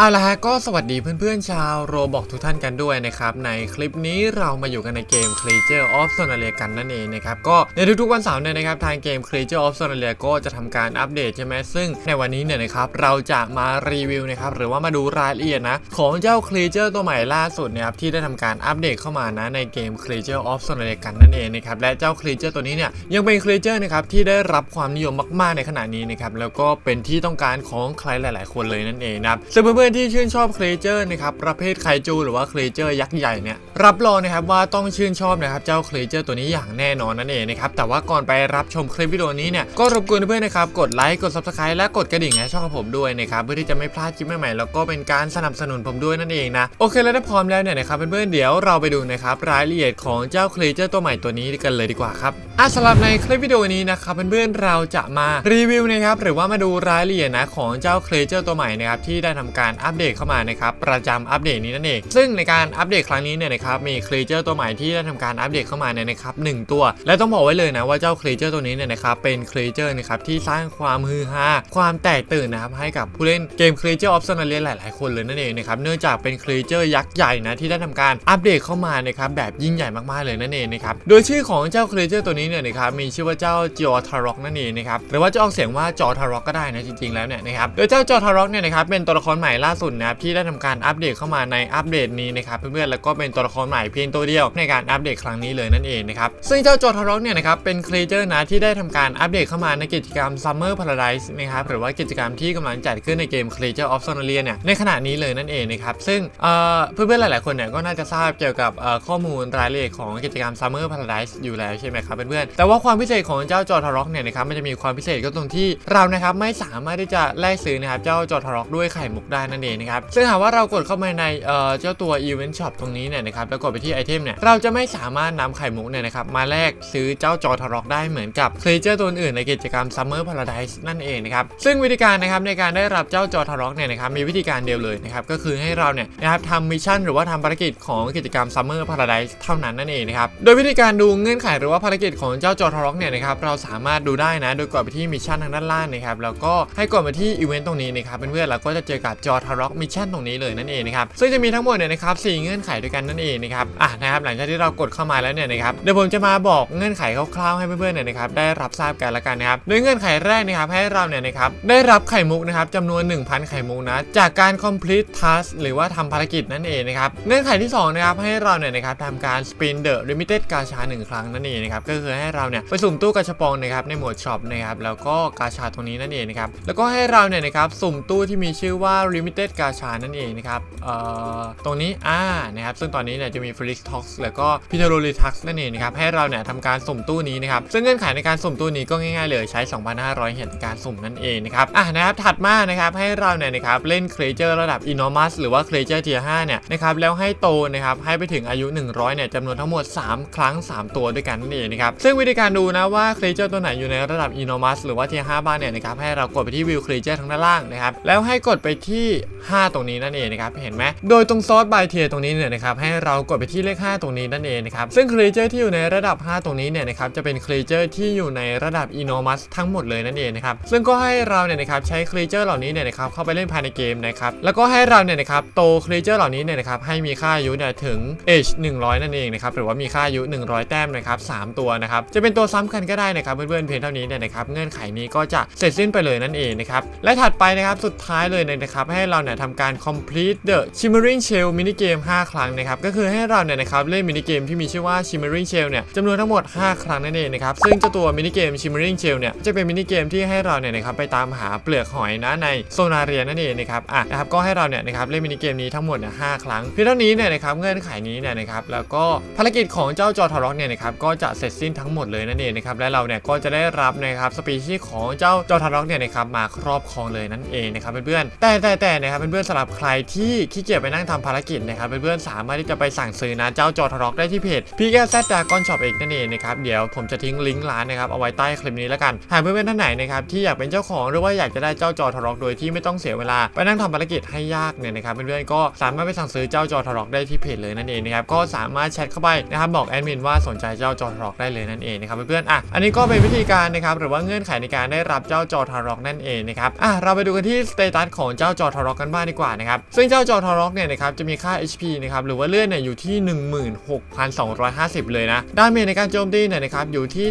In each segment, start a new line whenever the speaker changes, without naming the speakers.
เอาละฮะก็สวัสดีเพื่อนๆชาวโรบอกทุกท่านกันด้วยนะครับ ในคลิปนี้เรามาอยู่กันในเกม Creature of Sonalia กันนั่นเองนะครับ ก็ในทุกๆวันเสาร์เนี่ยนะครับ ทางเกม Creature of Sonalia ก็จะทำการอัปเดตใช่ไหมซึ่งในวันนี้เนี่ยนะครับ เราจะมารีวิวนะครับ หรือว่ามาดูรายละเอียดนะ ของเจ้า Creature ตัวใหม่ล่าสุดนี่ยครับ ที่ได้ทำการอัปเดตเข้ามานะในเกม Creature of Sonalia กันนั่นเองนะครับและเจ้า Creature ตัวนี้เนี่ยยังเป็น Creature นะครับที่ได้รับความนิยมมากๆในขณะนี้นะครับแล้วก็เป็นที่ต้องการของใครหลาย ๆ คนเลยนั่นเองนะครับซึ่งเพื่อนๆที่ชื่นชอบ Creature นะครับประเภทไคจูหรือว่า Creature ยักษ์ใหญ่เนี่ยรับรองนะครับว่าต้องชื่นชอบนะครับเจ้า Creature ตัวนี้อย่างแน่นอนนั่นเองนะครับแต่ว่าก่อนไปรับชมคลิปวิดีโอนี้เนี่ยก็รบกวนเพื่อนๆนะครับกดไลค์กด Subscribe และกดกระดิ่งให้ช่องของผมด้วยนะครับเพื่อที่จะไม่พลาดคลิปใหม่ๆแล้วก็เป็นการสนับสนุนผมด้วยนั่นเองนะโอเคแล้วถ้าพร้อมแล้วเนี่ยนะครับเพื่อนๆเดี๋ยวเราไปดูนะครับรายละเอียดของเจ้า Creature ตัวใหม่ตัวนี้กันเลยดีกว่าครับอะสำหรับในคลิปวิดีโอนี้นะครับเพื่อนๆเราจะมารีวิวนะครับหรือว่ามาดูรายละเอียดนะของเจ้า Creature ตัวใหม่นะครับที่ได้ทำการอัปเดตเข้ามานะครับประจำอัปเดตนี้นั่นเอง ซึ่งในการอัปเดตครั้งนี้เนี่ยนะครับมี Creature ตัวใหม่ที่ได้ทำการอัปเดตเข้ามาเนี่ยนะครับหนึ่งตัว และต้องบอกไว้เลยนะว่าเจ้า Creature ตัวนี้เนี่ยนะครับเป็น Creature นะครับที่สร้างความฮือฮาความแตกตื่นนะครับให้กับผู้เล่นเกม Creature of Sonalia หลาย ๆ คนเลยนั่นเองนะครับเนื่องจากเป็น Creature ยักษ์ใหญ่นะที่ได้ทำการอัปเดตเข้ามานะครับแบบยิ่งใหญ่มากๆเลยนั่นเองนะครับโดยชื่อของเจ้า Creature ตัวนี้เนี่ยนะครับมีชื่อว่าเจ้าจอทารอกนั่นเองนะครับหรือว่าจะออกเสียงว่าจอทารอกก็ได้นะจริง ๆ แล้วเนี่ยนะครับโดยเจ้าจอทารอกเนี่ยนะครับเป็นตัวละครใหม่ล่าสุดนะที่ได้ทำการอัปเดตเข้ามาในอัปเดตนี้นะครับเพื่อนๆแล้วก็เป็นตัวละครใหม่เพียงตัวเดียวในการอัปเดตครั้งนี้เลยนั่นเองนะครับซึ่งเจ้าจอทารอกเนี่ยนะครับเป็นครีเจอร์นะที่ได้ทำการอัปเดตเข้ามาในกิจกรรม Summer Paradise นะครับหรือว่ากิจกรรมที่กำลังจัดขึ้นในเกม Creature of Sonalia เนี่ยในขณะนี้เลยนั่นเองนะครับซึ่งเพื่อนๆหลายๆคนเนี่ยก็น่าจะทราบเกี่ยวกับข้อมูลรายละเอียดของกิจกรรม Summer Paradise อยู่แล้วใช่ไหมครับเพื่อนๆแต่ว่าความพิเศษของเจ้าจอทารอกเนี่ยนะครับมันจะมีความพิเศษก็ตรงที่เรานะครับไม่สามารถที่จะแลกซื้อนะครับเจ้าจอทารอกด้วยไข่มุกได้นั่นเองนะครับซึ่งหากว่าเรากดเข้ามาในเอ่อเจ้าตัว Event Shop ตรงนี้เนี่ยนะครับแล้วกดไปที่ไอเทมเนี่ยเราจะไม่สามารถนำไข่มุกเนี่ยนะครับมาแลกซื้อเจ้าจอทารอกได้เหมือนกับเครเจอร์ตัวอื่นในกิจกรรม Summer Paradise นั่นเองนะครับซึ่งวิธีการนะครับในการได้รับเจ้าจอทารอกเนี่ยนะครับมีวิธีการเดียวเลยนะครับก็คือให้เราเนี่ยนะครับทำมิชชั่นหรือว่าทำภารกิจของกิจกรรม Summer Paradise เท่านั้นนั่นเองนะครับโดยวิธีการดูเงื่อนไขหรือว่าภารกิจของเจ้าจอทารอกเนี่ยนะครับเราสามารถดูได้นะ โดยกดไปที่มิชชั่นทางด้านล่างนะครับแล้วก็ให้กดไปที่อีเวนต์ตรงนี้นะครับเพื่อนๆแล้วก็จะเจอกับจอทารอกมิชชั่นตรงนี้เลยนั่นเองนะครับซึ่งจะมีทั้งหมดเนี่ยนะครับสี่เงื่อนไขด้วยกันนั่นเองนะครับอะนะครับหลังจากที่เรากดเข้ามาแล้วเนี่ยนะครับเดี๋ยวผมจะมาบอกเงื่อนไขคร่าวๆให้เพื่อนๆเนี่ยนะครับได้รับทราบกันละกันนะครับโดยเงื่อนไขแรกนะครับให้เราเนี่ยนะครับได้รับไข่มุกนะครับจำนวน 1,000 ไข่มุกนะจากการ complete task หรือว่าทำภารกิจนั่นเองนะครับเงื่อนไขที่สองนะครับให้เราเนี่ยนะครับทำการ spin the limited กาชาหนึ่งครั้งนั่นเองนะครับก็คือให้เราเนี่ยไปสุ่มตู้กาชาปองนะครับในหมวดช็อปนะครับแล้วก็กาชาตรงนี้นั่นเองนะครับแล้วก็ให้เราเนี่ยนะครับสุ่มตู้ที่มีชื่อว่า limited กาชานั่นเองนะครับตรงนี้อ่านะครับซึ่งตอนนี้เนี่ยจะมี Felix Tox แล้วก็ p i t e r o l i t u x นั่นเองนะครับให้เราเนี่ยทำการสุ่มตู้นี้นะครับซึ่งเงื่อนไขในการสุ่มตู้นี้ก็ง่ายๆเลยใช้ 2,500 เหรียญในการสุ่มนั่นเองนะครับอะนะครับถัดมานะครับให้เราเนี่ยนะครับเล่น Creature ระดับ Enormous หรือว่า Creature Tier 5เนี่ยนะครับแล้วให้โตนะครับให้ไปถึงอายุ 100เนี่ยจำนวนทั้งหมด 3 ครั้ง 3 ตัวด้วยกันนั่นเองนะครับซึ่งวิธีการดูนะว่า Creature ตัวไหนอยู่ในระดับ Enormous หรือว่า Tier 5บ้างเนี่ยนะครับให้เรากดไปที่ View Creature ทางด้านล่างนะครับแล้วให้กดไปที่5 ตรงนี้นั่นเองนะครับเห็นไหมโดยตรงซอสบายเทียตรงนี้เนี่ยนะครับให้เรากดไปที่เลข 5 ตรงนี้นั่นเองนะครับซึ่ง Creature ที่อยู่ในระดับ 5 ตรงนี้เนี่ยนะครับจะเป็น Creature ที่อยู่ในระดับ Enormous ทั้งหมดเลยนั่นเองนะครับซึ่งก็ให้เราเนี่ยนะครับใช้ Creature เหล่านี้เนี่ยนะครับเข้าไปเล่นภายในเกมนะครับแล้วก็ให้เราเนี่ยนะครับโต Creature เหล่านี้เนี่ยนะครับให้มีค่าอายุเนี่ยถึง age 100 นั่นเองนะครับหรือว่ามีค่าอายุ 100 แต้มนะครับ3ตัวนะครับจะเป็นตัวซ้ำกันก็ได้นะครับเพื่อนๆเพียงเท่านี้เนี่ยนะครับเงื่อนไขนี้ก็จะเสร็จสิ้นไปเลยนั่นเองนะครับและถัดไปนะครับสุดท้ายเลยนะครับให้เราเนี่ยทำการ complete the shimmering shell mini game 5 ครั้งนะครับ ก็คือให้เราเนี่ยนะครับเล่นมินิเกมที่มีชื่อว่า shimmering shell เนี่ยจำนวนทั้งหมด 5 ครั้งนั่นเองนะครับ ซึ่งเจ้าตัวมินิเกม shimmering shell เนี่ยจะเป็นมินิเกมที่ให้เราเนี่ยนะครับไปตามหาเปลือกหอยนะในโซนาเรียนั่นเองนะครับอะนะครับก็ให้เราเนี่ยนะครับเล่นมินิเกมนี้ทั้งหมดเนี่ยหครั้งเพียงเท่านี้เนี่ยนะครับเงื่อนไขนี้เนี่ยนะครับแล้วก็ภารกิจของเจ้าจอทาร็อกเนี่ยนะครับก็จะเสร็จสิ้นทั้งหมดเลยนั่นเองนะครับและเราเนี่ยก็จะได้รับนะครับสปีชีส์ของเจ้าจอทารอกเนี่ยนะครับมาครอบครองเลยนั่นเองนะครับเพื่อนๆแต่แต่แต่นะครับเพื่อนๆสำหรับใครที่ขี้เกียจไปนั่งทำภารกิจนะครับเพื่อนๆสามารถที่จะไปสั่งซื้อนะเจ้าจอทารอกได้ที่เพจพี่แกแซดดากอนช็อปเองนั่นเองนะครับเดี๋ยวผมจะทิ้งลิงก์ร้านนะครับเอาไว้ใต้คลิปนี้แล้วกันหากเพื่อนๆท่านไหนนะครับที่อยากเป็นเจ้าของหรือว่าอยากจะได้เจ้าจอทารอกโดยที่ไม่ต้องเสียเวลาไปนั่งทำภารกิจให้ยากเนี่ยนะครับเพื่อนๆก็สามารถไปสั่งซื้อเจ้าจอทารอกได้ที่เพจเลยนั่นเองนะครับก็สามารถแชทเข้าไปนะครับบอกแอดมินว่าสนใจเจ้าจอทารอกได้เลยนั่นเองนะครับเพื่อนๆอะอันนี้ก็เป็นวิธีการนะครับหรือว่าเงื่อนไขในการได้รับเจ้าจอทารอกนั่นเองนะครับอะเราไปดูกันที่สเตตัสของเจ้าจอทรร็อกกันบ้างดีกว่านะครับซึ่งเจ้าจอทอร็อกเนี่ยนะครับจะมีค่า HP นะครับหรือว่าเลือดเนี่ยอยู่ที่ 16,250 เลยนะดาเมจในการโจมตีเนี่ยนะครับอยู่ที่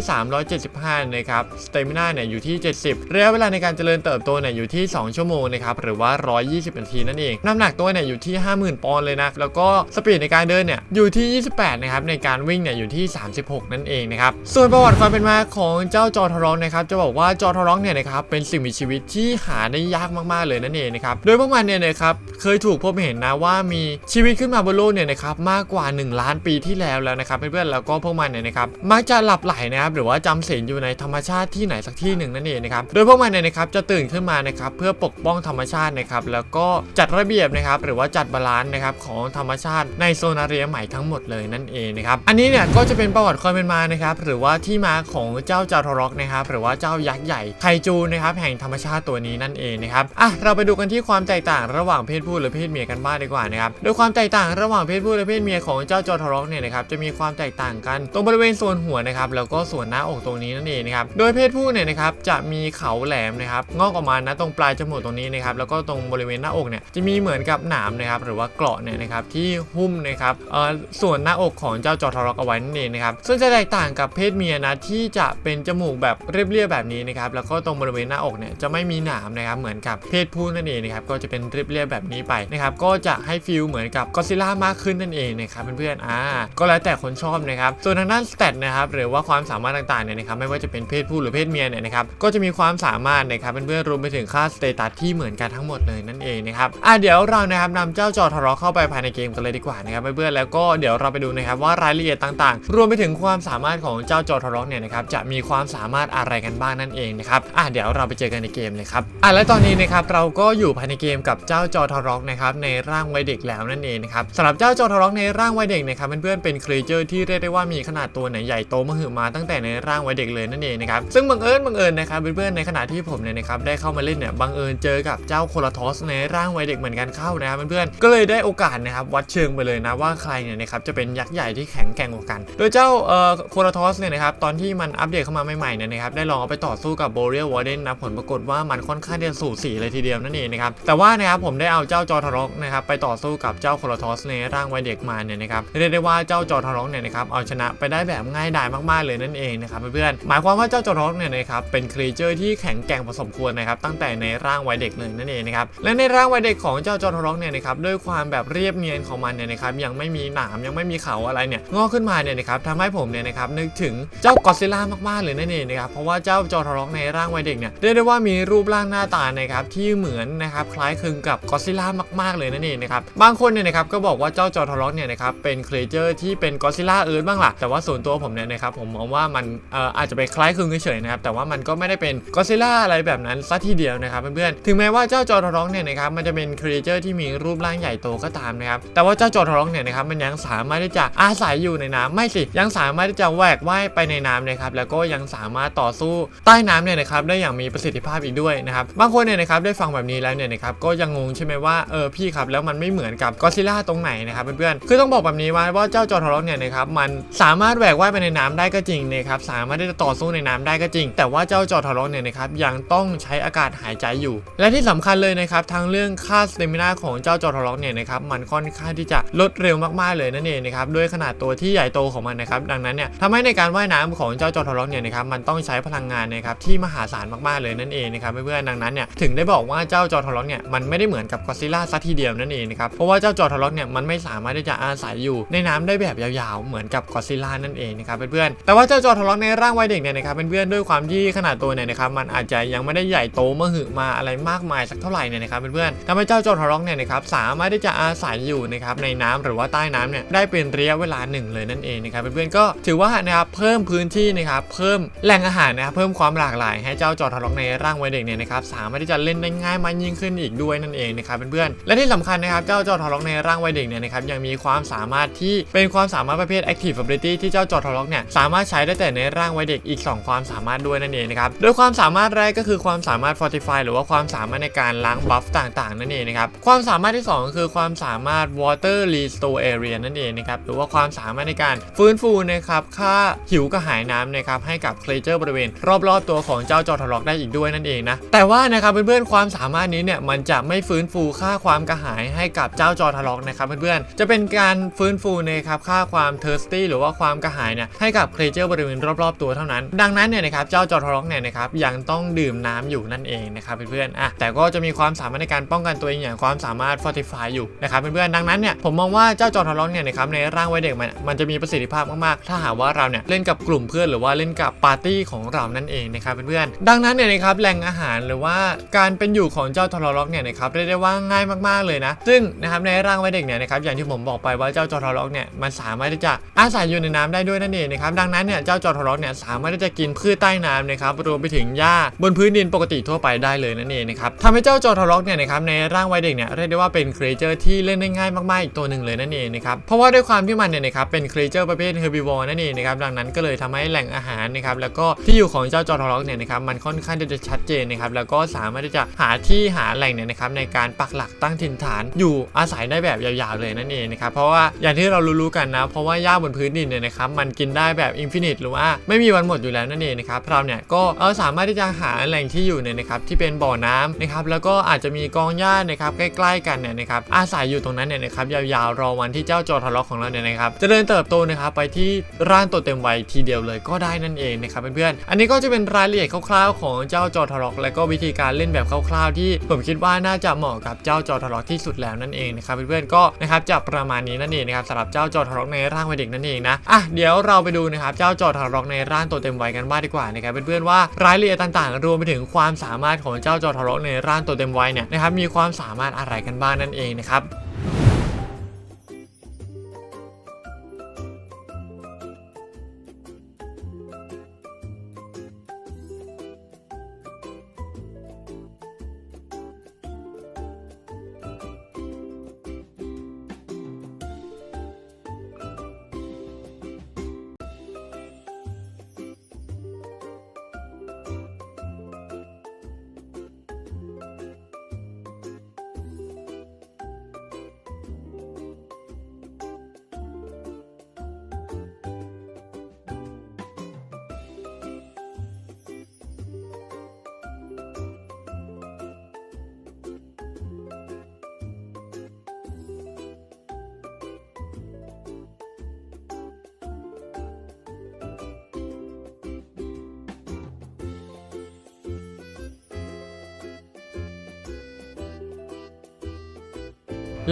375นะครับสเตมินาเนี่ยอยู่ที่ 70ระยะเวลาในการเจริญเติบโตเนี่ยอยู่ที่ 2 ชั่วโมงนะครับหรือว่า 120 นาทีนั่นเองน้ำหนักตัวเนี่ยอยู่ที่ 50,000 ปอนด์เลยนะแล้วก็สปีดในการเดินเนี่ยอยู่ที่ 28นะครับในการวิ่งเนี่ยอยู่ที่ 36 นั่นเองนะครับส่วนประวัติความเป็นมาของเจ้าจอทอร็อกนะครับจะบอกว่าจอทอร็อกเนี่ยนะครับเป็นสิ่งมีชีวิตที่หาได้ยากมากๆเลยนั่นเองนะครับโดยพวกมันเนี่ยนะครับเคยถูกพบเห็นนะว่ามีชีวิตขึ้นมาบนโลกเนี่ยนะครับมากกว่า 1 ล้านปีที่แล้วแล้วนะครับเพื่อนๆแล้วก็พวกมันเนี่ยนะครับมักจะหลับไหลนะครับหรือว่าจำศีลอยู่ในธรรมชาติที่ไหนสักที่หนึ่งนั่นเองนะครับโดยพวกมันเนี่ยนะครับจะตื่นขึ้นมานะครับเพื่อปกป้องธรรมชาตินะครับแล้วก็จัดระเบียบนะครับหรือว่าจัดบาลานซ์นะครับของธรรมชาติในโซนาเรียใหม่ทั้งหมดเลยนั่นเองนะครับอันนี้เนี่ยก็จะเป็นประวัติความเป็นมานะครับหรือว่าที่มาของเจ้าจาทอร็อกนะครับหรือว่าเจ้ายักษ์ใหญ่ไคจูนะครับแห่งธรรมชาติตัวนี้นั่นเองนะครับอะเราไปดูกันที่ความแตกต่างระหว่างเพศผู้และเพศเมียกันบ้างดีกว่านะครับโดยความแตกต่างระหว่างเพศผู้และเพศเมียของเจ้าจอทอร็อกเนี่ยนะครับจะมีความแตกต่างกันตรงบริเวณส่วนหัวนะครับแล้วก็ส่วนหน้าอกตรงนี้นั่นเองนะครับโดยเพศผู้เนี่ยนะครับจะมีเขาแหลมนะครับงอกออกมานะตรงปลายจมูกตรงนี้นะครับแล้วก็ตรงบริเวณหน้าอกเนี่ยจะมีเหมือนกับหนามนะครับหรือว่าเกราะเนี่ยนะครับที่หุ้มนะครับเอ่อส่วนหน้าอกของเจ้าจอทอร็อกเอาไว้นั่นเองนะครับซึ่งจะแตกต่างกับเพศเมียนะที่จะเป็นจมูกแบบเรียบๆแบบนี้นะครับแล้วก็ตรงบริเวณหน้าอกเนี่ยจะไม่มีหนามนะครับเหมือนกับเพศผู้นั่นเองนะครับก็จะเป็นเรียบๆแบบนี้ไปนะครับก็จะให้ฟีลเหมือนกับก็ซิล่ามากขึ้นนั่นเองนะครับเพื่อนๆอ่าก็แล้วแต่คนชอบนะครับส่วนทางด้านสเตตนะครับหรือว่าความสามารถต่างๆเนี่ยนะครับไม่ว่าจะเป็นเพศผู้หรือเพศเมียเนี่ยนะครับก็จะมีความสามารถนะครับเพื่อนๆรวมไปถึงค่าสเตตัสที่เหมือนกันทั้งหมดเลยนั่นเองนะครับอะเดี๋ยวเรานะครับนำเจ้าจอทอร์เข้าไปภายในเกมกันเลยดีกว่านะครับเพื่อนๆแล้วก็เดี๋ยวเราไปดูนะครับว่ารายละเอียดต่างๆ รวมไปถึงความสามารถของเจ้าจอทอร์เนี่ยนะครับจะมีความสามารถอะไรกันบ้างนั่นเองนะครับอะเดี๋ยวเราไปเจอกันในเกมเลยครับอะและตอนนี้นะครับเราก็อยู่ภายในเกมกับเจ้าจอทอร์นะครับในร่างวัยเด็กแล้วนั่นเองนะครับสำหรับเจ้าจอทอร์ในร่างวัยเด็กนะครับเพื่อนๆเป็นครีเจอร์ที่เรียกได้ว่ามีขนาดตัวเนี่ยใหญ่โตมหึมาตั้งแต่ในร่างวัยเด็กเลยนั่นเองนะครับซึ่งบังเอิญบังเอิญนะครับเพื่อนๆในขณะที่ผมเนี่ยนะครับได้เข้ามาเล่นเนี่ยบังเอิญเจอกับเจ้าโคลาทอสในร่างวัยเด็กเหมือนกันเข้านะครับเพื่อนๆก็เลยได้โอกาสนะครับวัดเชิงไปเลยนะว่าใครเนี่ยนะครับจะเป็นยักษ์ใหญ่ที่แข็งแกร่งกว่ากัน โดยเจ้าเอ่อโคลาทอสเนี่ยนะครับตอนที่มันอัปเดตเข้ามาใหม่ๆเนี่ยนะครับได้ลองเอาไปต่อสู้กับโบเรียวอร์เดนนะผลปรากฏว่ามันค่อนข้างจะสูสีเลยทีเดียวนั่นเองนะครับแต่ว่านะครับผมได้เอาเจ้าจอทารอกนะครับไปต่อสู้กับเจ้าโคลทอสในร่างวัยเด็กมาเนี่ยนะครับเรียกได้ว่าเจ้าจอทารอกเนี่ยนะครับเอาชนะไปได้แบบง่ายดายมากๆเลยนั่นเองนะครับเพื่อนๆหมายความว่าเจ้าจอทารอกเนี่ยนะครับเป็นครีเจอร์ที่แข็งแกร่งพอสมควรนะครับตั้งแต่ในร่างวัยเด็กเลยนั่นเองนะครับและในร่างวัยเด็กของเจ้าจอทารอกเนี่ยนะครับด้วยความแบบเรียบเนียนของมันเนี่ยนะครับยังไม่มีหนามยังไม่มีเขาอะไรเนี่ยงอกขึ้นมาเนี่ยนะครับทำให้ผมเนี่ยนะครับนึกถึงเจ้ากอซิล่ามากๆเลยนั่นเองนะครับเพราะว่าเจ้าจอทารอกในร่างวัยเด็กเนี่ยเรียกได้ว่ามีรูปร่างหน้าตานะครับที่เหมือนนะครับคล้ายคลึงกับกอซิล่ามาก ๆ เลยนั่นเองนะครับ บางคนเนี่ยนะครับก็บอกว่าเจ้าจอทารอกเนี่ยนะครับเป็นครีเจอร์ที่เป็นกอซิล่าเอิร์ธบ้างล่ะแต่ว่าส่วนตัวผมเนี่ยนะครับผมมองว่ามันเอ่ออาจจะไปคล้ายคลึงเฉยๆนะครับแต่ว่ามันก็ไม่ได้เป็นกอซิล่าอะไรแบบนั้นซะทีเดียวนะครับเพื่อนๆถึงแม้ว่าเจ้าจอทารอกเนี่ยนะครับมันจะเป็นครีเจอร์ที่มีรูปร่างใหญ่โตก็ตามนะครับแต่ว่าเจ้าจอทารอกเนี่ยนะครับมันยังสามารถที่จะอาศัยอยู่ในน้ำไม่สิยังสามารถที่จะแหวกว่ายไปในน้ำนะครับแล้วก็ยังสามารถต่อสู้ใต้น้ำเนี่ยนะครับได้อย่างมีประสิทธิภาพอีกด้วยนะครับบางคนเนี่ยนะครับได้ฟังแบบนี้แล้วเนี่ยนะครับก็ยังงงใช่ไหมว่าเออพี่ครับแล้วมันไม่เหมือนกับกอซิล่าตรงไหนนะครับเพื่อนๆคือต้องบอกแบบนี้ว่าว่าเจ้าจอทารอกเนี่ยนะครับมันสามารถแหวกว่ายไปในน้ำได้ก็จริงนะครับสามารถที่จะต่อสู้ในน้ำได้ก็จริง แต่ว่าเจ้าจอทารอกเนี่ยนะครับยังต้องใช้อากาศหายใจอยู่ และที่สำคัญเลยนะครับทั้งเรื่องค่าสเตมินาของเจ้าจอทารอกเนี่ยนะครับมันค่อนข้างที่จะลดเร็วมากๆเลยนั่นเองนะครับด้วยขนาดตัวที่ใหญ่โตของมันนะครับดังนั้นเนี่ยทำให้ในการว่ายน้ำของเจ้าจอทารอกเนี่ยนะครับมันต้องใช้พลังงานนะครับที่มหาศาลมากๆเลยนั่นเองนะครับเพื่อนๆดังนั้นเนี่ยถึงได้บอกว่าเจ้าจอทารอกเนี่ยมันไม่ได้เหมือนกับกอซิล่าซะทีเดียวนั่นเองนะครับเพราะว่าเจ้าจอทารอกเนี่ยมันไม่สามารถที่จะอาศัยอยู่ในน้ำได้แบบยาวๆเหมือนกับกอซิล่านั่นเองนะครับเพื่อนๆแต่ว่าเจ้าจอทารอกในร่างวัยเด็กเนี่ยนะครับเพื่อนๆด้วยความที่ขนาดตัวเนี่ยนะครับมันอาจจะยังไม่ได้ใหญ่โตมหึมาอะไรมากมายสักเท่าไหร่เนี่ยนะครับเพื่อนๆทำให้เจ้าจอทารอกเนี่ยนะครับสามารถที่จะอาศัยอยู่นะครับในน้ำหรือว่าใต้น้ำเนี่ยได้เป็นระยะเวลาหนึ่งเลยนั่นเองนะครับเพื่อนๆก็ถือว่านะครับเพิ่มพื้นที่นะครับเพิ่มแหล่งอาหารนะครับเพิ่มความหลากหลาย ให้เจ้าจอทารอกในร่างวัยเด็กเนี่ยนะครับสามารถที่จะเล่นได้ง่ายมากยิ่งขึ้นอีกด้วยนั่นเองนะครับเพื่อนๆและที่สำคัญนะครับเจ้าจอทารอกในร่างวัยเด็กเนี่ยนะครับยังมีความสามารถที่เป็นความสามารถประเภท active ability ที่เจ้าจอทารอกเนี่ยสามารถใช้ได้แต่ในร่างวัยเด็กอีก 2 ความสามารถด้วยนั่นเองนะครับโดยความสามารถแรกก็คือความสามารถ fortify หรือว่าความสามารถในการล้างบัฟต่างๆ นั่นเองนะครับความสามารถที่สองก็คือความสามารถ water restore area นั่นเองนะครับหรือว่าความสามารถในการฟื้นฟูนะครับค่าหิวกระหายน้ำนะครับให้กับเคลเจอร์บริเวณ รอบๆตัวของเจ้าจอทารอกได้อีกด้วยนั่นเองนะแต่ว่านะครับเพื่อนๆความสามารถนี้เนี่ยมันจะไม่ฟื้นฟูค่าความกระหายให้กับเจ้าจอทะล็อกนะครับเพื่อนๆจะเป็นการฟื้นฟูนะครับค่าความเทอร์สตี้หรือว่าความกระหายเนี่ยให้กับเครเจอร์บริเวณรอบๆตัวเท่านั้น ดังนั้นเนี่ยนะครับเจ้าจอทะล็อกเนี่ยนะครับยังต้องดื่มน้ำอยู่นั่นเองนะครับเพื่อนๆอะแต่ก็จะมีความสามารถในการป้องกันตัวเองอย่างความสามารถ Fortify อยู่นะครับเพื่อนๆดังนั้นเนี่ยผมมองว่าเจ้าจอทะล็อกเนี่ยนะครับในร่างไว้เด็กมันมันจะมีประสิทธิภาพมากๆ ถ้าหากว่าเราเนี่ยเล่นกับกลุ่มเพื่อนหรือว่าเล่นกับปาร์ตี้ของเรานั่นเองนะครับเพื่อนๆดังนั้นเนี่ยนะครับแหล่งอาหารหรือว่าการเป็นอยู่ของเจ้าทอร์ล็อกเนี่ยนะครับเรียกได้ว่าง่ายมากๆเลยนะ ซึ่งนะครับในร่างไว้เด็กเนี่ยนะครับอย่างที่ผมบอกไปว่าเจ้าจอทอร์ล็อกเนี่ยมันสามารถที่จะอาศัยอยู่ในน้ำได้ด้วยนั่นเองนะครับดังนั้นเนี่ยเจ้าจอทอร์ล็อกเนี่ยสามารถที่จะกินพืชใต้น้ำนะครับรวมไปถึงหญ้าบนพื้นดินปกติทั่วไปได้เลยนั่นเองนะครับทำให้เจ้าจอทอร์ล็อกเนี่ยนะครับในร่างไว้เด็กเนี่ยเรียกได้ว่าเป็นครีเจอร์ที่เล่นได้ง่ายมากๆอีกตัวหนึ่งเลยนั่นเองนะครับเพราะว่าด้วยความที่มันเนี่ยนะครับเป็นครีเจอร์ประเภทเฮอร์บิวอร์นั่นเองนะครับดังนั้นก็เลยทำให้แหล่งอาหารนะครับแล้วก็ที่อยู่ของเจ้าจอทอร์ล็อกเนี่ยนะครับมันค่อนข้างจะชัดเจนนะครับแล้วก็สามารถที่จะหาที่หาแหล่งเนี่ยนะครับในการปักหลักตั้งถิ่นฐานอยู่อาศัยได้แบบยาวๆเลยนั่นเองนะครับเพราะว่าอย่างที่เรารู้ๆกันนะ เพราะว่าหญ้าบนพื้นดินเนี่ยนะครับมันกินได้แบบอินฟินิตหรือว่าไม่มีวันหมดอยู่แล้วนั่นเองนะครับเราเนี่ยก็เออสามารถที่จะหาแหล่งที่อยู่เนี่ยนะครับที่เป็นบ่อน้ำนะครับแล้วก็อาจจะมีกองหญ้านะครับใกล้ ๆ กันเนี่ยนะครับอาศัยอยู่ตรงนั้นเนี่ยนะครับยาวๆรอวันที่เจ้าจอทะเลาะของเราเนี่ยนะครับจะเดินเติบโตนะครับไปที่ร่างตัวเต็มวัยทีเดียวเลยก็ได้นั่นเองนะครับเพื่อนๆอันนี้ก็จะเป็นรายละเอียดคร่าวๆของเจ้าจอทะเลาะและก็วิธีการเล่นแบบคร่าวๆ ที่ผมคิดว่าน่าจะเหมาะกับเจ้าจอทะเลาะที่สุดแล้วนั่นเองนะครับเพื่อนๆก็นะครับจะประมาณนี้นั่นเองนะครับสำหรับเจ้าจอทะเลาะในร่างวัยเด็กนั่นเองนะอะเดี๋ยวเราไปดูนะครับเจ้าจอทะเลาะในร่างตัวเต็มวัยกันบ้างดีกว่านะครับเพื่อนๆว่ารายละเอียดต่างๆ รวมไปถึงความสามารถของเจ้าจอทะเลาะในร่างตัวเต็มวัยเนี่ยนะครับมีความสามารถอะไรกันบ้างนั่นเองนะครับ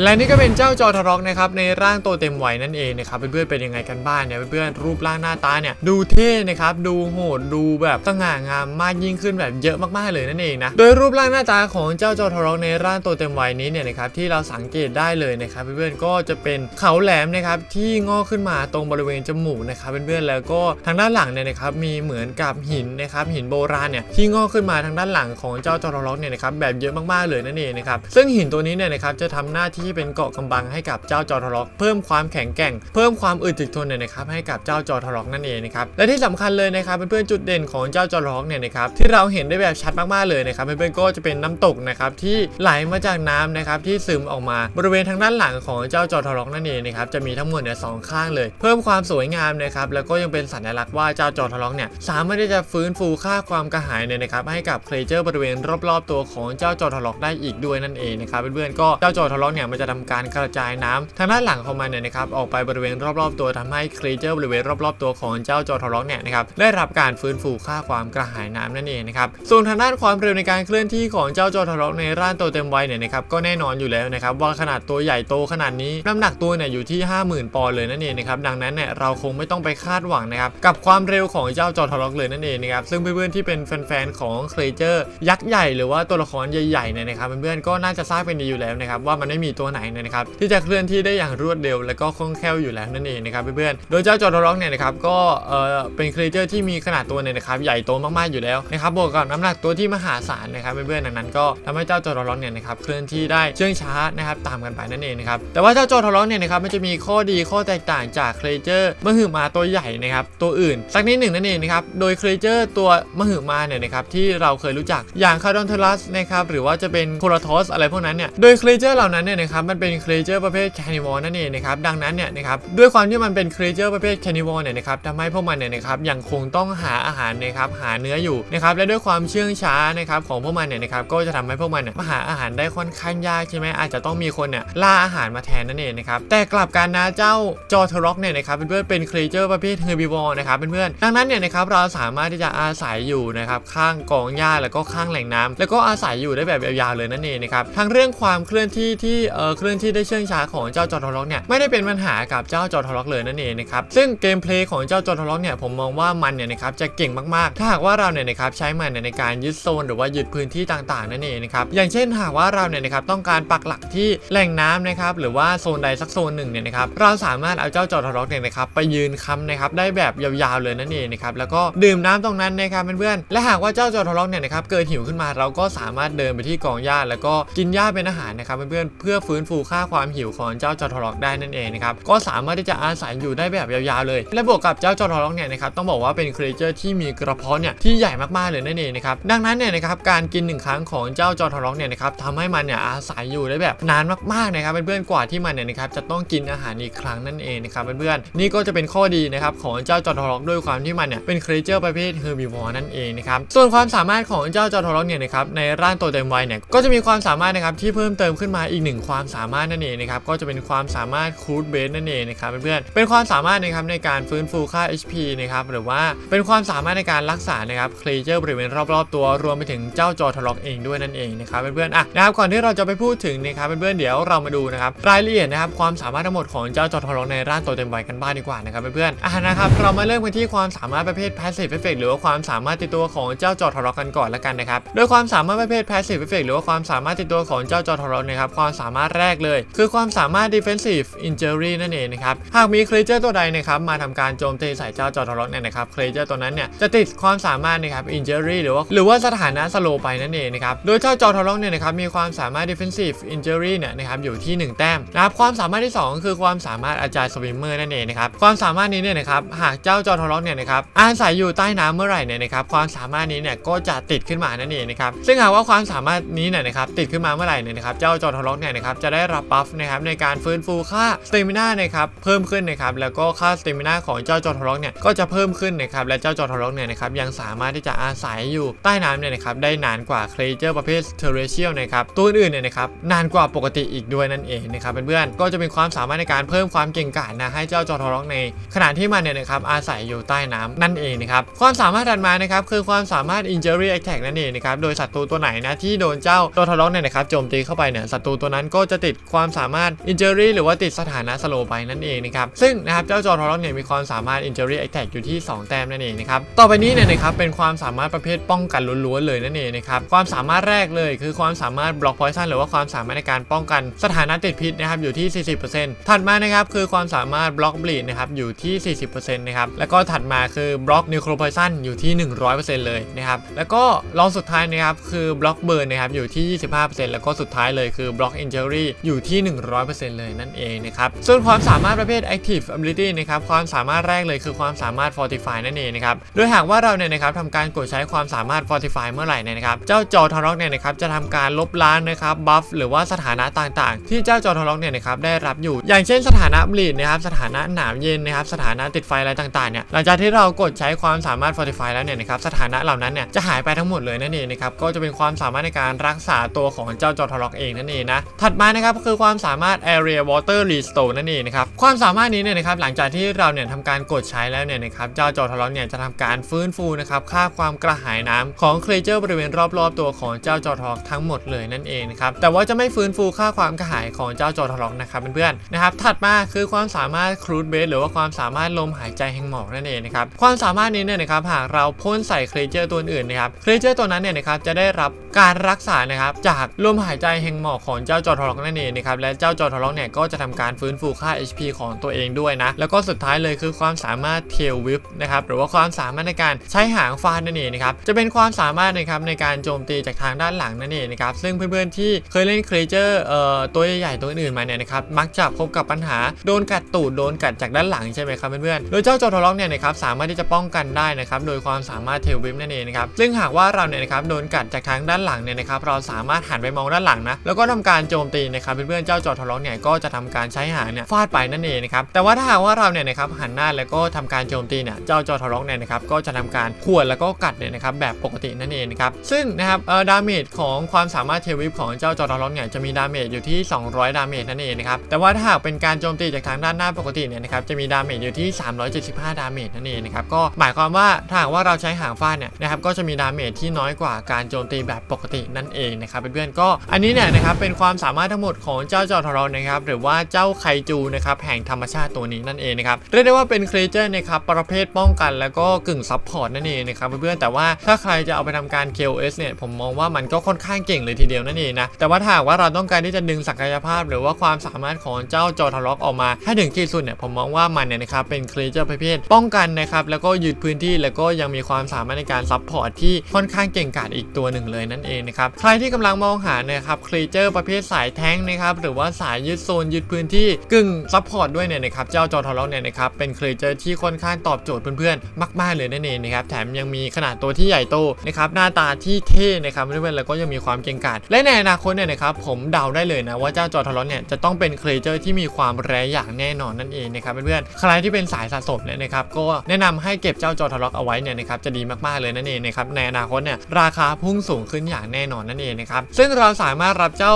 และนี่ก็เป็นเจ้าจอทารอกนะครับในร่างตัวเต็มวัยนั่นเองนะครับเพื่อนๆเป็นยังไงกันบ้างเนี่ยเพื่อนๆรูปร่างหน้าตาเนี่ยดูเท่นะครับดูโหดดูแบบสง่างามมากยิ่งขึ้นแบบเยอะมากๆเลยนั่นเองนะโดยรูปร่างหน้าตาของเจ้าจอทารอกในร่างตัวเต็มวัยนี้เนี่ยนะครับที่เราสังเกตได้เลยนะครับเพื่อนๆก็จะเป็นเขาแหลมนะครับที่งอกขึ้นมาตรงบริเวณจมูกนะครับเพื่อนๆแล้วก็ทางด้านหลังเนี่ยนะครับมีเหมือนกับหินนะครับหินโบราณเนี่ยที่งอกขึ้นมาทางด้านหลังของเจ้าจอทารอกเนี่ยนะครับแบบเยอะมากๆเลยนั่นเองนะครับซึ่งหินตัวนี้เนี่ยนะครับจะทำหน้าที่ที่เป็นเกาะกำบังให้กับเจ้าจอทารอก เพิ่มความแข็งแกร่ง เพิ่มความอึดถึกทนเนี่ยนะครับให้กับเจ้าจอทารอกนั่นเองนะครับและที่สำคัญเลยนะครับเพื่อนๆจุดเด่นของเจ้าจอทารอกเนี่ยนะครับที่เราเห็นได้แบบชัดมากๆเลยนะครับเพื่อนๆก็จะเป็นน้ำตกนะครับที่ไหลมาจากน้ำนะครับที่ซึมออกมาบริเวณทางด้านหลังของเจ้าจอทารอกนั่นเองนะครับจะมีทั้งหมดเนี่ยสองข้างเลย เพิ่มความสวยงามนะครับแล้วก็ยังเป็นสัญลักษณ์ว่าเจ้าจอทารอกเนี่ยสามารถที่จะฟื้นฟูค่าความกระหายเนี่ยนะครับให้กับเครเจอร์บริเวณรอบๆตัวของเจ้าจอทารอกได้อีกด้วยนั่นเองนะครับเพื่อนๆก็เจ้าจอทารอกเนี่ยมันจะทำการกระจายน้ำทางด้านหลังของมันเนี่ยนะครับออกไปบริเวณรอบๆ ตัวทำให้ครีเจอร์บริเวณรอบๆตัวของเจ้าจอทารอกเนี่ยนะครับได้รับการฟื้นฟูค่าความกระหายน้ำนั่นเองนะครับส่วนทางด้านความเร็วในการเคลื่อนที่ของเจ้าจอทารอกในร่างตัวเต็มวัยเนี่ยนะครับก็แน่นอนอยู่แล้วนะครับว่าขนาดตัวใหญ่โตขนาดนี้น้ำหนักตัวเนี่ยอยู่ที่ 50,000 ปอนด์เลยนั่นเองนะครับดังนั้นเนี่ยเราคงไม่ต้องไปคาดหวังนะครับกับความเร็วของเจ้าจอทารอกเลยนั่นเองนะครับซึ่งเพื่อนๆที่เป็นแฟนๆของครีเจอร์ยักษ์ใหญ่หรือว่าตัวละครใหญ่ๆเนี่ยนะครับเพื่อนๆก็น่าจะทราบเป็นดีอยู่แล้วนะครับว่ามันไม่มีตัวไหนนะครับที่จะเคลื่อนที่ได้อย่างรวดเร็ว และก็คล่องแคล่วอยู่แล้วนั่นเองนะครับเพื่อนๆโดยเจ้าจอทารอกเนี่ยนะครับก็เออเป็นครเจอร์ที่มีขนาดตัวเนี่ยนะครับใหญ่โตมากๆอยู่แล้วนะครับบวกกับน้ำหนักตัวที่มหาศาลนะครับเพื่อนๆดังนั้นก็ทำให้เจ้าจอทารอกเนี่ยนะครับเคลื่อนที่ได้เชื่องช้านะครับตามกันไปนั่นเองนะครับแต่ว่าเจ้าจอทารอกเนี่ยนะครับมันจะมีข้อดีข้อแตกต่างจากครเจอร์มหึมาตัวใหญ่นะครับตัวอื่นสักนิดหนึ่งนั่นเองนะครับโดยครเจอร์ตัวมหึมาเนี่ยนะครับที่เราเคยรู้จักอย่างคาร์ดอนเทลัสนะครับหรือว่าจะเป็นโครทอสอะไรพวกนั้นเนี่ยโดยครเจอร์เหล่านั้นเนี่ยนะครับมันเป็นครีเจอร์ประเภทแคนิวอลนั่นเองนะครับดังนั้นเนี่ยนะครับด้วยความที่มันเป็นครีเจอร์ประเภทแคนิวอลเนี่ยนะครับทำให้พวกมันเนี่ยนะครับยังคงต้องหาอาหารนะครับหาเนื้ออยู่นะครับและด้วยความเชื่องช้านะครับของพวกมันเนี่ยนะครับก็จะทำให้พวกมันเนี่ยมาหาอาหารได้ค่อนข้างยากใช่ไหมอาจจะต้องมีคนเนี่ยล่าอาหารมาแทนนั่นเองนะครับแต่กลับกันนะเจ้าจอทร็อกเนี่ยนะครับเพื่อนๆเป็นครีเจอร์ประเภทเฮอร์บิวอร์นะครับเพื่อนๆดังนั้นเนี่ยนะครับเราสามารถที่จะอาศัยอยู่นะครับข้างกองหญ้าแล้วก็ข้างแหล่งน้ำแล้วก็อาศัยอยู่ได้แบบยาวๆเลยนั่นเองนะครับทั้งเรื่องความเคลื่อนที่ที่เคลื่อนที่ได้เชื่องช้าของเจ้าจอร์ทร็อกเนี่ยไม่ได้เป็นปัญหากับเจ้าจอร์ทร็อกเลยนั่นเองนะครับซึ่งเกมเพลย์ของเจ้าจอร์ทร็อกเนี่ยผมมองว่ามันเนี่ยนะครับจะเก่งมากๆ ถ้าหากว่าเราเนี่ยนะครับใช้มันเนี่ยในการยึดโซนหรือว่ายึดพื้นที่ต่างๆนั่นเองนะครับอย่างเช่นหากว่าเราเนี่ยนะครับต้องการปักหลักที่แหล่งน้ำนะครับหรือว่าโซนใดสักโซนหนึ่งเนี่ยนะครับเราสามารถเอาเจ้าจอร์ทร็อกเนี่ยนะครับไปยืนค้ำนะครับได้แบบยาวๆเลยนั่นเองนะครับแล้วก็ดื่มน้ำตรงนั้นนะครับเพื่อนๆและหากว่าเจ้าจอร์ทร็อกเนี่ยนะครับเกิดหิวขึ้นมาเราก็สามารถเดินไปที่กองหญ้าแล้วก็กินหญ้าเป็นอาหารนะครับเพื่อนๆเพื่อฟื้นฟูค่าความหิวของเจ้าจอร์ทร็อกได้นั่นเองนะครับก็สามารถที่จะอาศัยอยู่ได้แบบยาวๆเลย และบวกกับเจ้าจอร์ทร็อกเนี่ยนะครับต้องบอกว่าเป็นครีเจอร์ที่มีกระเพาะเนี่ยที่ใหญ่มากๆเลยนั่นเองนะครับดังนั้นเนี่ยนะครับการกินหนึ่งครั้งของเจ้าจอร์ทร็อกเนี่ยนะครับทำให้มันเนี่ยอาศัยอยู่ได้แบบนานมากๆนะครับเพื่อนๆกว่าที่มันเนี่ยนะครับจะต้องกินอาหารอีกครั้งนั่นเองนะครับเพื่อนๆนี่ก็จะเป็นข้อดีนะครับของเจ้าจอร์ทร็อกด้วยความที่มันเนี่ยเป็นครีเจอร์ประเภทเฮอร์บิวอร์นั่นเองนะครับส่วนความสามารถของเจ้าจอร์ทร็อกเนี่ยนะครับในร่างตัวเต็มวัยเนี่ยก็จะมีความสามารถนะครับที่เพิ่มเติมขึ้นมาอีกหนึ่งความความสามารถนั่นเองนะครับก็จะเป็นความสามารถคูดเบสนั่นเองนะครับเพื่อนๆเป็นความสามารถนะครับในการฟื้นฟูค่า HP นะครับหรือว่าเป็นความสามารถในการรักษานะครับครีเจอร์บริเวณรอบๆ ตัวรวมไปถึงเจ้าจอทร็อกเองด้วยนั่นเองนะครับเพื่อนๆอะนะครับก่อนที่เราจะไปพูดถึงนะครับเพื่อนๆเดี๋ยวเรามาดูนะครับรายละเอียดนะครับความสามารถทั้งหมดของเจ้าจอทร็อกในร่างตัวเต็มวัยกันบ้างดีกว่านะครับเพื่อนๆอะนะครับเรามาเริ่มกันที่ความสามารถประเภท passive effect หรือว่าความสามารถติดตัวของเจ้าจอทร็อกกันก่อนละกันนะครับโดยความสามารถประเภท passive effect หรือว่าความสามารถติดตัวของเจ้าจอทร็อกนะครับความสามารถแรกเลย คือความสามารถ defensive injury นั่นเองนะครับ หากมีครีเจอร์ตัวใดนะครับมาทำการโจมตีใส่เจ้าจอร์ทร็อกเนี่ยนะครับครีเจอร์ตัวนั้นเนี่ยจะติดความสามารถนะครับ injury หรือว่าหรือว่าสถานะสโลไปนั่นเองนะครับ โดยเจ้าจอร์ทร็อกเนี่ยนะครับมีความสามารถ defensive injury เนี่ยนะครับอยู่ที่ 1 แต้มนะครับความสามารถที่ 2 คือความสามารถอาจารย์สวิมเมอร์นั่นเองนะครับความสามารถนี้เนี่ยนะครับหากเจ้าจอร์ทร็อกเนี่ยนะครับอาศัยอยู่ใต้น้ำเมื่อไหร่เนี่ยนะครับความสามารถนี้เนี่ยก็จะติดขึ้นมานั่นเองนะครับซึ่งหากว่าความสามารถนี้เนี่ยนะครับติดขึ้นมาเมื่อไหร่เนี่ยนะครับเจ้าจอร์ทร็อกเนี่ยนะครับจะได้รับบัฟนะครับในการฟื้นฟูค่าสเตมินานะครับเพิ่มขึ้นนะครับแล้วก็ค่าสเตมินาของเจ้าจอร์ทร็อกเนี่ยก็จะเพิ่มขึ้นนะครับและเจ้าจอร์ทร็อกเนี่ยนะครับยังสามารถที่จะอาศัยอยู่ใต้น้ำเนี่ยนะครับได้นานกว่าครีเจอร์ประเภทเทเรเชียลนะครับตัวอื่นเนี่ยนะครับนานกว่าปกติอีกด้วยนั่นเองนะครับเพื่อนๆก็จะเป็นความสามารถในการเพิ่มความเก่งกาจนะให้เจ้าจอร์ทร็อกในขณะที่มันเนี่ยนะครับอาศัยอยู่ใต้น้ำนั่นเองนะครับความสามารถถัดมานะครับคือความสามารถ injury attack นั่นเองนะครับโดยศัตรูตัวไหนนะที่โดนเจ้าจอร์ทร็อกเนี่ยนะครับโจมตีเข้าไปเนี่ยศัตรูตัวนั้นก็จะติดความสามารถ injury หรือว่าติดสถานะสโลไปนั่นเองนะครับซึ่งนะครับเจ้าจอร์ทร็อกเนี่ยมีความสามารถ injury attack อยู่ที่ 2 แต้มนั่นเองนะครับต่อไปนี้เนี่ยนะครับเป็นความสามารถประเภทป้องกันล้วนๆเลยนั่นเองนะครับความสามารถแรกเลยคือความสามารถ block poison หรือว่าความสามารถในการป้องกันสถานะติดพิษนะครับอยู่ที่ 40%ถัดมานะครับคือความสามารถ block bleed นะครับอยู่ที่ 40%นะครับแล้วก็ถัดมาคือ block necro poison อยู่ที่ 100%เลยนะครับแล้วก็รองสุดท้ายนะครับคือ block burn นะครับอยู่ที่ 25%แล้วก็สุดท้ายเลยคือ block injury ออยู่ที่ 100%เลยนั่นเองนะครับ ส่วนความสามารถประเภท active ability นะครับ ความสามารถแรกเลยคือความสามารถ fortify นั่นเองนะครับ โดยหากว่าเราเนี่ยนะครับทำการกดใช้ความสามารถ fortify เมื่อไหร่เนี่ยนะครับ เจ้าจอทอร็อกเนี่ยนะครับจะทำการลบล้างนะครับบัฟหรือว่าสถานะต่างๆ ที่เจ้าจอทอร็อกเนี่ยนะครับได้รับอยู่ อย่างเช่นสถานะบลีดนะครับ สถานะหนาวเย็นนะครับ สถานะติดไฟอะไรต่างๆเนี่ย หลังจากที่เรากดใช้ความสามารถ fortify แล้วเนี่ยนะครับ สถานะเหล่านั้นเนี่ยจะหายไปทั้งหมดเลยนั่นเองนะครับ ก็จะเป็นความสามารถในการรักษาตัวของเจ้าจอทอร็อกเองนั่นเองนะ ถัดมานะครับคือความสามารถ area water restore นั่นเองนะครับความสามารถนี้เนี่ยนะครับหลังจากที่เราเนี่ยทำการกดใช้แล้วเนี่ยนะครับเจ้าจอทอร็อกเนี่ยจะทำการฟื้นฟูนะครับค่าความกระหายน้ำของครีเจอร์บริเวณรอบๆ ตัวของเจ้าจอทอร็อกทั้งหมดเลยนั่นเองนะครับแต่ว่าจะไม่ฟื้นฟูค่าความกระหายของเจ้าจอทอร็อกนะครับเพื่อนๆนะครับถัดมาคือความสามารถครูดเบสหรือว่าความสามารถลมหายใจแห่งหมอกนั่นเองนะครับความสามารถนี้เนี่ยนะครับหากเราพ่นใส่ครีเจอร์ตัวอื่นนะครับครีเจอร์ตัวนั้นเนี่ยนะครับจะได้รับการรักษานะครับจากลมหายใจแห่งหมอกของเจ้าจอทอร็อกนั่นเองนะครับและเจ้าจอทอร็อกเนี่ยก็จะทำการฟื้นฟูค่า HP ของตัวเองด้วยนะ แล้วก็สุดท้ายเลยคือความสามารถเทลวิปนะครับหรือว่าความสามารถในการใช้หางฟาดนั่นเองนะครับจะเป็นความสามารถนะครับในการโจมตีจากทางด้านหลังนั่นเองนะครับซึ่งเพื่อนๆที่เคยเล่นครีเจอร์เอ่อตัวใหญ่ๆตัวอื่นมาเนี่ยนะครับมักจะพบกับปัญหาโดนกัดตูดโดนกัดจากด้านหลังใช่ไหมครับเพื่อนๆโดยเจ้าจอทอร็อกเนี่ยนะครับสามารถที่จะป้องกันได้นะครับโดยความสามารถเทลวิปนั่นเองนะครับซึ่งหากว่าเราเนี่ยนะครับโดนกัดจากทางด้านหลังเนี่ยนะครับเราสามารถหันไปมองด้านหลังนะแล้วก็ทำการโจมตีตีนะครับเพื่อนๆเจ้าจอทะเลาะเนี่ยก็จะทำการใช้หางเนี่ยฟาดไปนั่นเองนะครับแต่ว่าถ้าหากว่าเราเนี่ยนะครับหันหน้าแล้วก็ทำการโจมตีเนี่ยเจ้าจอทะเลาะเนี่ยนะครับก็จะทำการขวนแล้วก็กัดเนี่ยนะครับแบบปกตินั่นเองนะครับซึ่งนะครับเอ่อดาเมจของความสามารถเทวิปของเจ้าจอทะเลาะเนี่ยจะมีดาเมจอยู่ที่ 200 ดาเมจนั่นเองนะครับแต่ว่าถ้าหากเป็นการโจมตีจากทางด้านหน้าปกติเนี่ยนะครับจะมีดาเมจอยู่ที่ 375 ดาเมจนั่นเองนะครับก็หมายความว่าถ้าหากว่าเราใช้หางฟาดเนี่ยนะครับก็จะมีดาเมจที่น้อยกว่าการโจมตีแบบปกตินั่นเองนะครับเพื่อนๆก็อันนี้เนี่ยนะครับเป็นความสามารถทั้งหมดของเจ้าจอทะเลาะนะครับหรือว่าเจ้าไคจูนะครับแห่งธรรมชาติตัวนี้นั่นเองนะครับเรียกได้ว่าเป็นครีเจอร์นะครับประเภทป้องกันแล้วก็กึ่งซับพอร์ตนั่นเองนะครับเพื่อนๆแต่ว่าถ้าใครจะเอาไปทำการ KOS เนี่ยผมมองว่ามันก็ค่อนข้างเก่งเลยทีเดียวนั่นเองนะแต่ว่าถ้าหากว่าเราต้องการที่จะดึงศักยภาพ หรือว่าความสามารถของเจ้าจอทะเลาะออกมาให้ถึงที่สุดเนี่ยผมมองว่ามันเนี่ยนะครับเป็นครีเจอร์ประเภทป้องกันนะครับแล้วก็ยึดพื้นที่แล้วก็ยังมีความสามารถในการซับพอร์ตที่ค่อนข้างเก่งกาจอีกตัวหนึ่งเลยนั่นเองนะครับใครที่กำลังมองหานะครับครีเจอร์ประเภทสายแท้งนะครับหรือว่าสายยึดโซนยึดพื้นที่กึ่งซับพอร์ตด้วยเนี่ยนะครับเจ้าจอทะเลาะเนี่ยนะครับเป็นเครเจอร์ที่ค่อนข้างตอบโจทย์เพื่อนๆมากๆเลยนั่นเองนะครับแถมยังมีขนาดตัวที่ใหญ่โตนะครับหน้าตาที่เท่นะครับเพื่อนๆแล้วก็ยังมีความเก่งกาจและในอนาคตเนี่ยนะครับผมเดาได้เลยนะว่าเจ้าจอทะเลาะเนี่ยจะต้องเป็นเครเจอร์ที่มีความแรงอย่างแน่นอนนั่นเองนะครับเพื่อนๆใครที่เป็นสายสะสมเนี่ยนะครับก็แนะนำให้เก็บเจ้าจอทะเลาะเอาไว้เนี่ยนะครับจะดีมากๆเลยนั่นเองนะครับในอนาคตเนี่ยราคาพุ่งสูงขึ้นอย่างแน่นอนนั่นเองนะครับซึ่งเราสามารถรับเจ้า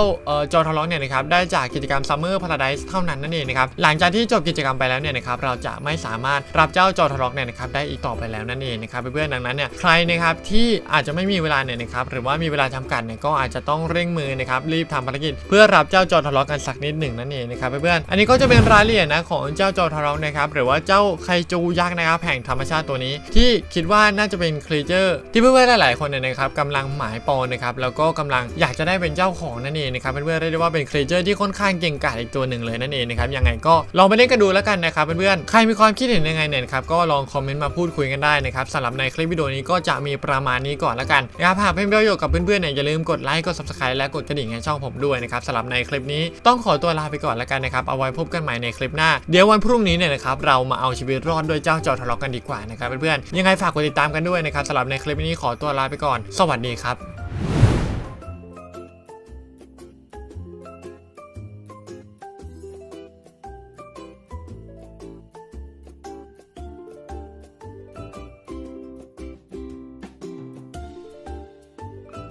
จอทะเลาะเนี่ยนะครับได้จากกิจกรรม Summer Paradise เท่านั้นนั่นเองนะครับหลังจากที่จบกิจกรรมไปแล้วเนี่ยนะครับเราจะไม่สามารถรับเจ้าจอทะเลาะเนี่ยนะครับได้อีกต่อไปแล้วนั่นเองนะครับเพื่อนๆดังนั้นเนี่ยใครนะครับที่อาจจะไม่มีเวลาเนี่ยนะครับหรือว่ามีเวลาจำกัดเนี่ยก็อาจจะต้องเร่งมือนะครับรีบทำภารกิจ เพื่อรับเจ้าจอทะเลาะกันสักนิดหนึ่งนั่นเองนะครับเพื่อนๆอันนี้ก็จะเป็นรายละเอียดนะของเจ้าจอทะเลาะนะครับหรือว่าเจ้าไคจูยักษ์นะครับแห่งธรรมชาติตัวนี้ ที่คิดว่าน่าจะเป็นครีเจอร์ที่เพื่อนๆหลายๆคนเนี่ยนะครับกำลังหมายปองนะครับแล้วก็กำลังอยากจะได้เป็นเจ้าของนั่นเองนะครับเพื่อนๆเรียกได้ว่าเป็นครีเจอร์ที่ค่อนข้างเก่งกาจอีกตัวหนึ่งเลยนั่นเองนะครับยังไงก็ลองไปเล่นกันดูแล้วกันนะครับเพื่อนๆใครมีความคิดเห็นยังไงเนี่ยครับก็ลองคอมเมนต์มาพูดคุยกันได้นะครับสำหรับในคลิปวิดีโอนี้ก็จะมีประมาณนี้ก่อนแล้วกันนะครับหากเป็นประโยชน์กับเพื่อนๆเนี่ยอย่าลืมกดไลค์กด subscribe และกดกระดิ่งให้ช่องผมด้วยนะครับสำหรับในคลิปนี้ต้องขอตัวลาไปก่อนแล้วกันนะครับเอาไว้พบกันใหม่ในคลิปหน้า เดี๋ยววันพรุ่งนี้เนี่ยนะครับเรามาเอาชีวิตรอดด้วยเจ้าจอทะเลาะกันดีกว่านะครับเพื่อนๆยังไงฝากกดติดตามกันด้วยนะครับสำหรับในคลิปนี้ขอตัวลาไปก่อน สวัสดีครับ